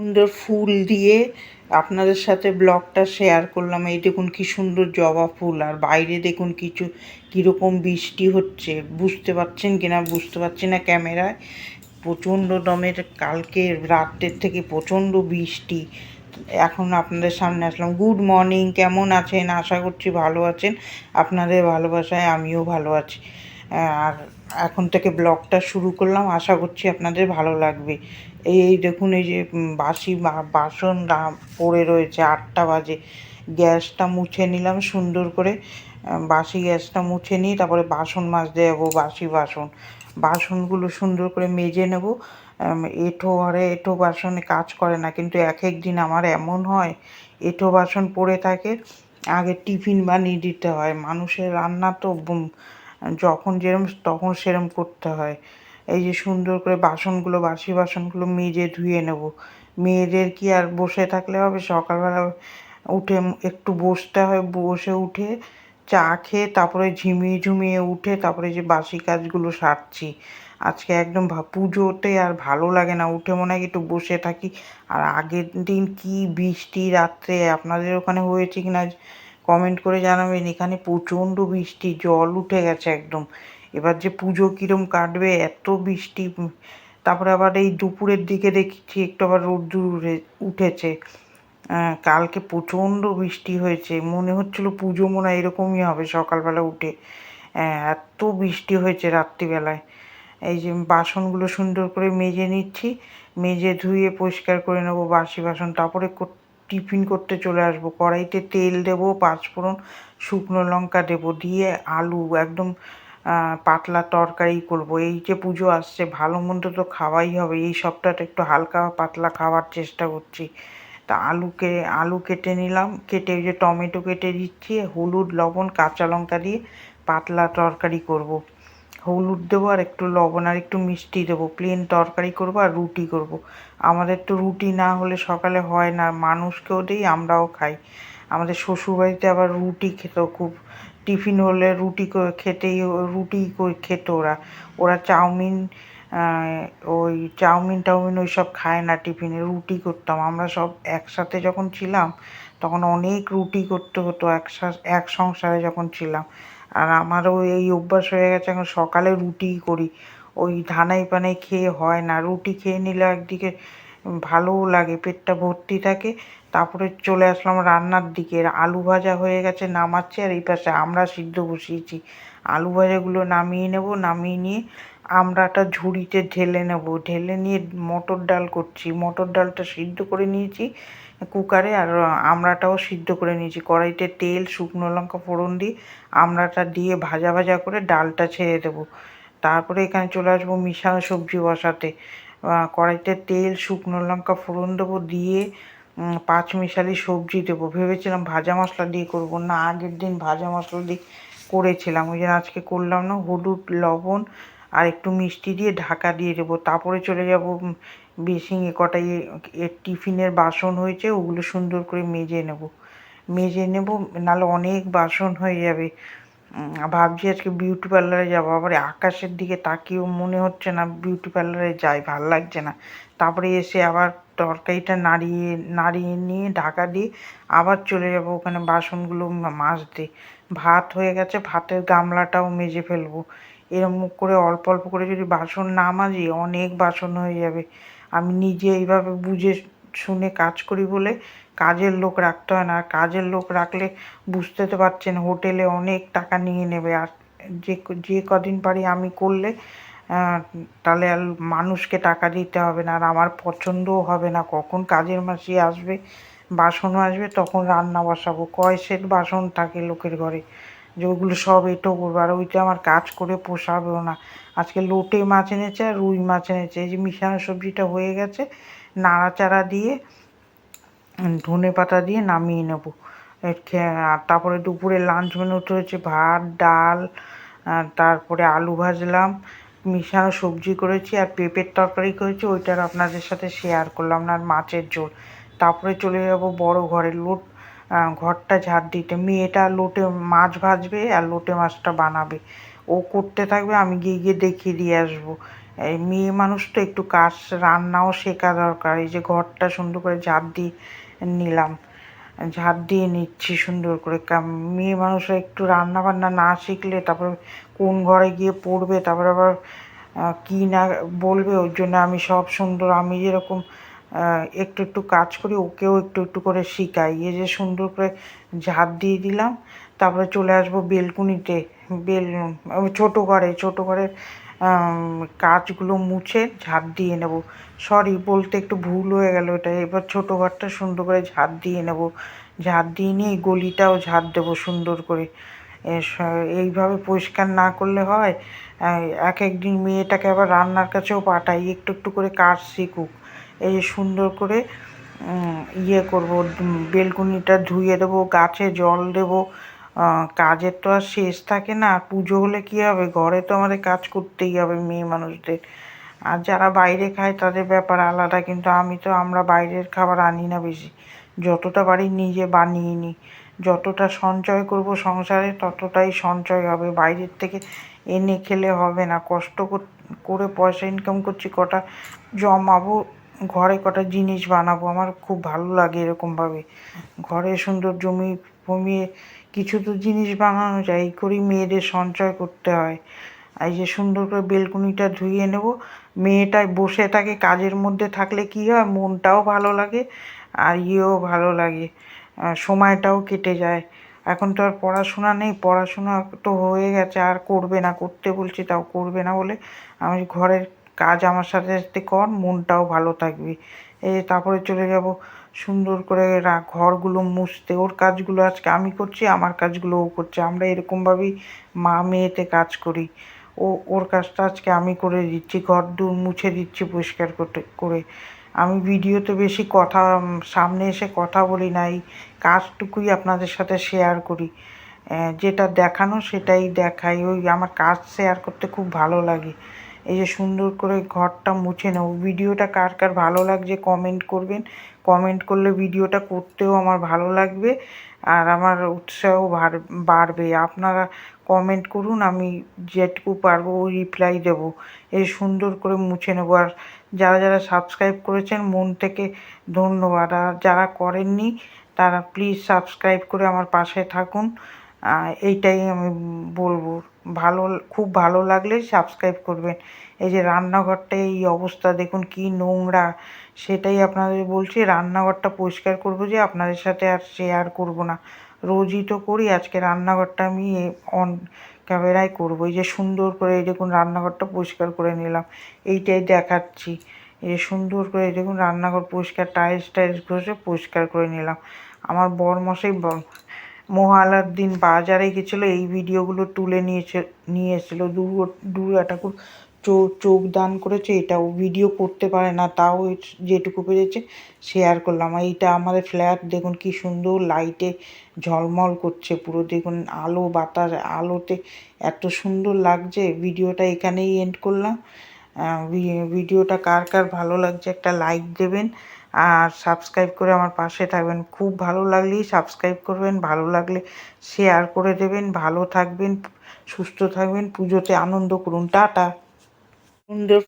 সুন্দর ফুল দিয়ে আপনাদের সাথে ব্লগটা শেয়ার করলাম। এই দেখুন কি সুন্দর জবা ফুল। আর বাইরে দেখুন কিছু কীরকম বৃষ্টি হচ্ছে। বুঝতে পারছেন কিনা? বুঝতে পারছি না ক্যামেরায়। প্রচণ্ড দমের কালকে রাত্রের থেকে প্রচণ্ড বৃষ্টি। এখন আপনাদের সামনে আসলাম। গুড মর্নিং কেমন আছেন? আশা করছি ভালো আছেন। আপনাদের ভালোবাসায় আমিও ভালো আছি। আর এখন থেকে ব্লগটা শুরু করলাম। আশা করছি আপনাদের ভালো লাগবে। এই দেখুন, এই যে বাসি বাসন পড়ে রয়েছে। আটটা বাজে। গ্যাসটা মুছে নিলাম সুন্দর করে। বাসি গ্যাসটা মুছে নিয়ে তারপরে বাসন মাজতে যাব, বাসি বাসন। বাসনগুলো সুন্দর করে মেজে নেব। এঁঠো আরে এঁঠো বাসনে কাজ করে না, কিন্তু এক এক দিন আমার এমন হয়, এঁঠো বাসন পড়ে থাকে, আগে টিফিন বানিয়ে দিতে হয়। মানুষের রান্না তো যখন যেরম, তখন সেরম করতে হয়। এই যে সুন্দর করে বাসনগুলো, বাসি বাসনগুলো মেজে ধুয়ে নেব। মেয়েদের কি আর বসে থাকলে হবে? সকালবেলা উঠে একটু বসতে হয়, বসে উঠে চা খেয়ে তারপরে ঝিমিয়ে ঝুমিয়ে উঠে তারপরে যে বাসি কাজগুলো সারছি। আজকে একদম পুজোতে আর ভালো লাগে না। উঠে মনে হয় একটু বসে থাকি। আর আগের দিন কি বৃষ্টি রাত্রে, আপনাদের ওখানে হয়েছে কিনা কমেন্ট করে জানাবেন এখানে প্রচণ্ড বৃষ্টি জল উঠে গেছে একদম। এবার যে পুজো কীরম কাটবে এত বৃষ্টি তারপরে আবার এই দুপুরের দিকে দেখছি একটু আবার রোদ্দুর উঠে উঠেছে। কালকে প্রচণ্ড বৃষ্টি হয়েছে মনে হচ্ছিল পুজো মনে হয় এরকমই হবে সকালবেলা উঠে। আহ, এত বৃষ্টি হয়েছে রাত্রিবেলায়। এই যে বাসনগুলো সুন্দর করে মেজে নিচ্ছি মেজে ধুয়ে পরিষ্কার করে নেব বাসি বাসন তারপরে টিফিন করতে চলে আসব। কড়াইতে তেল দেবো পাঁচফোড়ন শুকনো লঙ্কা দেবো, দিয়ে আলু একদম পাতলা তরকারি করব। এই যে পুজো আসছে, ভালো মন্দ তো খাওয়াই হবে। এই সপ্তাহটা একটু হালকা পাতলা খাওয়ার চেষ্টা করছি। তা আলুকে, আলু কেটে নিলাম। কেটে ওই যে টমেটো কেটে দিচ্ছি, হলুদ, লবণ, কাঁচা লঙ্কা দিয়ে পাতলা তরকারি করব। হলুদ দেবো আর একটু লবণ আর একটু মিষ্টি দেবো। প্লেন তরকারি করব আর রুটি করব। আমাদের তো রুটি না হলে সকালে হয় না, মানুষকেও দিই, আমরাও খাই। আমাদের শ্বশুরবাড়িতে আবার রুটি খেত খুব। টিফিন হলে রুটি খেতেই রুটি খেত ওরা। ওরা চাউমিন ওই চাউমিন টাউমিন ওই সব খায় না টিফিনে, রুটি করতাম। আমরা সব একসাথে যখন ছিলাম, তখন অনেক রুটি করতে হতো এক সংসারে যখন ছিলাম। আর আমারও এই অভ্যাস হয়ে গেছে, এখন সকালে রুটিই করি। ওই ধানাই পানাই খেয়ে হয় না, রুটি খেয়ে নিলে একদিকে ভালোও লাগে, পেটটা ভর্তি থাকে। তারপরে চলে আসলাম রান্নার দিকে আলু ভাজা হয়ে গেছে, নামাচ্ছি আর এই পাশে আমরা সিদ্ধ বসিয়েছি। আলু ভাজাগুলো নামিয়ে নেব, নামিয়ে নিয়ে আমড়াটা ঝুড়িতে ঢেলে নেব। ঢেলে নিয়ে মটর ডাল করছি। মটর ডালটা সিদ্ধ করে নিয়েছি কুকারে আর আমড়াটাও সিদ্ধ করে নিয়েছি। কড়াইতে তেল, শুকনো লঙ্কা ফোড়ন দিয়ে আমড়াটা দিয়ে ভাজা ভাজা করে ডালটা ছেড়ে দেবো। তারপরে এখানে চলে আসব মিশানো সবজি বসাতে। কড়াইতে তেল, শুকনো লঙ্কা ফোড়ন দেবো দিয়ে পাঁচ মিশালি সবজি দেবো। ভেবেছিলাম ভাজা মশলা দিয়ে করব না, আগের দিন ভাজা মশলা দিয়ে করেছিলাম। ওই জন্য আজকে করলাম না, হলুদ, লবণ আর একটু মিষ্টি দিয়ে ঢাকা দিয়ে দেবো। তারপরে চলে যাব বেসিংয়ে কটা ইয়ে এ টিফিনের বাসন হয়েছে, ওগুলো সুন্দর করে মেজে নেব। মেজে নেব, নাহলে অনেক বাসন হয়ে যাবে। ভাবছি আজকে বিউটি পার্লারে যাব, আবার আকাশের দিকে তাকিয়েও মনে হচ্ছে না বিউটি পার্লারে যাই, ভালো লাগছে না। তারপরে এসে আবার তরকারিটা নাড়িয়ে নাড়িয়ে নিয়ে ঢাকা দিয়ে আবার চলে যাব ওখানে বাসনগুলো মাজতে। ভাত হয়ে গেছে, ভাতের গামলাটাও মেজে ফেলব। এরকম করে অল্প অল্প করে যদি বাসন না মাজি অনেক বাসন হয়ে যাবে। আমি নিজে এইভাবে বুঝে শুনে কাজ করি বলে কাজের লোক রাখতে হয় না। আর কাজের লোক রাখলে বুঝতে তো পারছেন হোটেলে অনেক টাকা নিয়ে নেবে। আর যে যে কদিন পারি আমি করলে তাহলে আর মানুষকে টাকা দিতে হবে না। আর আমার পছন্দও হবে না। কখন কাজের মাসি আসবে, বাসনও আসবে, তখন রান্না বসাবো। কয় সেট বাসন থাকে লোকের ঘরে? যে ওগুলো সব এটো করব, আর ওইটা আমার কাজ করে পোষাবেও না। আজকে লোটে মাছ এনেছে আর রুই মাছ এনেছে, এই যে মিশানো সবজিটা হয়ে গেছে, নাড়াচাড়া দিয়ে ধনে পাতা দিয়ে নামিয়ে নেব। আর তারপরে দুপুরে লাঞ্চ মেনুতে হচ্ছে ভাত, ডাল তারপরে আলু ভাজলাম, মিশানো সবজি করেছি, আর পেঁপের তরকারি করেছি, ওইটার আপনাদের সাথে শেয়ার করলাম না, আর মাছের ঝোল। তারপরে চলে যাব বড় ঘরে, লোট ঘরটা ঝাড় দিতে। মেয়েটা লোটে মাছ ভাজবে আর লোটে মাছটা বানাবে। ও করতে থাকবে, আমি গিয়ে গিয়ে দেখিয়ে দিয়ে আসব। এই মেয়ে মানুষ তো একটু কাজ, রান্নাও শেখা দরকার। এই যে ঘরটা সুন্দর করে ঝাড় দিয়ে নিলাম। ঝাড় দিয়ে নিচ্ছি সুন্দর করে। মেয়ে মানুষরা একটু রান্না বান্না না শিখলে, তারপরে কোন ঘরে গিয়ে পড়বে, তারপরে আবার কি না বলবে, ওর জন্য আমি সব সুন্দর। আমি যেরকম একটু একটু কাজ করি, ওকেও একটু একটু করে শিখাই। এই যে সুন্দর করে ঝাড় দিয়ে দিলাম, তারপরে চলে আসব বেলকুনিতে। বেল ছোট ঘরে ছোট ঘরে কাজগুলো মুছে ঝাড় দিয়ে নেব। সরি বলতে একটু ভুল হয়ে গেল এটা। এবার ছোটো ঘরটা সুন্দর করে ঝাড় দিয়ে নেব। ঝাড় দিয়ে নিয়ে গলিটাও ঝাড় দেবো সুন্দর করে। এইভাবে পরিষ্কার না করলে হয় এক একদিন মেয়েটাকে আবার রান্নার কাছেও পাঠাই, একটু একটু করে কাজ শিখুক। এই সুন্দর করে ইয়ে করব বেলকুনিটা ধুয়ে দেবো, গাছে জল দেবো। কাজের তো আর শেষ থাকে না পুজো হলে কী হবে? ঘরে তো আমাদের কাজ করতেই হবে মেয়ে মানুষদের। আর যারা বাইরে খায় তাদের ব্যাপার আলাদা, কিন্তু আমি তো আমরা বাইরের খাবার আনি না বেশি। যতটা পারি নিজে বানিয়ে নিই। যতটা সঞ্চয় করব সংসারে, ততটাই সঞ্চয় হবে। বাইরের থেকে এনে খেলে হবে না। কষ্ট করে পয়সা ইনকাম করছি, কটা জমাবো ঘরে কটা জিনিস বানাবো, আমার খুব ভালো লাগে এরকমভাবে। ঘরে সুন্দর জমি জমিয়ে কিছু তো জিনিস বানানো যায়, এই করেই মেয়েদের সঞ্চয় করতে হয়। এই যে সুন্দর করে বেলকুনিটা ধুয়ে নেব মেয়েটায় বসে থাকে, কাজের মধ্যে থাকলে কী হয়, মনটাও ভালো লাগে আর ইয়েও ভালো লাগে সময়টাও কেটে যায়। এখন তো আর পড়াশোনা নেই, পড়াশোনা তো হয়ে গেছে, আর করবে না, করতে বলছি, তাও করবে না বলে আমি ঘরের কাজ আমার সাথে সাথে কর, মনটাও ভালো থাকবে। এই তারপরে চলে যাব সুন্দর করে ঘরগুলো মুছতে। ওর কাজগুলো আজকে আমি করছি, আমার কাজগুলো ও করছে। আমরা এরকমভাবেই মা মেয়েতে কাজ করি। ও, ওর কাজটা আজকে আমি করে দিচ্ছি, ঘর দূর মুছে দিচ্ছি পরিষ্কার করতে, করে। আমি ভিডিওতে বেশি কথা সামনে এসে কথা বলি না, এই কাজটুকুই আপনাদের সাথে শেয়ার করি। যেটা দেখানো সেটাই দেখাই। ওই আমার কাজ শেয়ার করতে খুব ভালো লাগে। এই যে সুন্দর করে ঘরটা মুছে নেব ভিডিওটা কার কার ভালো লাগছে কমেন্ট করবেন। কমেন্ট করলে ভিডিওটা করতেও আমার ভালো লাগবে আর আমার উৎসাহ বাড়- বাড়বে। আপনারা কমেন্ট করুন, আমি যেটুকু পারব রিপ্লাই দেবো। এই সুন্দর করে মুছে নেব। আর যারা যারা সাবস্ক্রাইব করেছেন, মন থেকে ধন্যবাদ। আর যারা করেননি, তারা প্লিজ সাবস্ক্রাইব করে আমার পাশে থাকুন। এইটাই আমি বলব। ভালো, খুব ভালো লাগলে সাবস্ক্রাইব করবেন। এই যে রান্নাঘরটা, এই অবস্থা, দেখুন কি নোংরা। সেটাই আপনাদের বলছি, রান্নাঘরটা পরিষ্কার করব যে আপনাদের সাথে আর শেয়ার করব না। রোজই তো করি, আজকে রান্নাঘরটা আমি অন ক্যামেরায় করব। এই যে সুন্দর করে, এই দেখুন রান্নাঘরটা পরিষ্কার করে নিলাম। এইটাই দেখাচ্ছি। এই সুন্দর করে দেখুন রান্নাঘর পরিষ্কার টাইলস টাইলস ঘষে পরিষ্কার করে নিলাম। আমার বর মশাই মহালার বাজারে গেছিল, এই ভিডিওগুলো তুলে নিয়েছে, নিয়ে এসেছিল। দুর্গা দুর্গা ঠাকুর চোখ চোখ দান করেছে, এটাও ভিডিও করতে পারে না, তাও যেটুকু পেরেছে শেয়ার করলাম। আর এইটা আমাদের ফ্ল্যাট দেখুন কি সুন্দর লাইটে ঝলমল করছে পুরো, দেখুন আলো, বাতাস, আলোতে এত সুন্দর লাগছে। ভিডিওটা এখানেই এন্ড করলাম। ভিডিওটা কার কার ভালো লাগছে একটা লাইক দেবেন। আর সাবস্ক্রাইব করে আমার পাশে থাকবেন। খুব ভালো লাগলেই সাবস্ক্রাইব করবেন, ভালো লাগলে শেয়ার করে দেবেন। ভালো থাকবেন, সুস্থ থাকবেন। পুজোতে আনন্দ করুন। টাটা। সুন্দর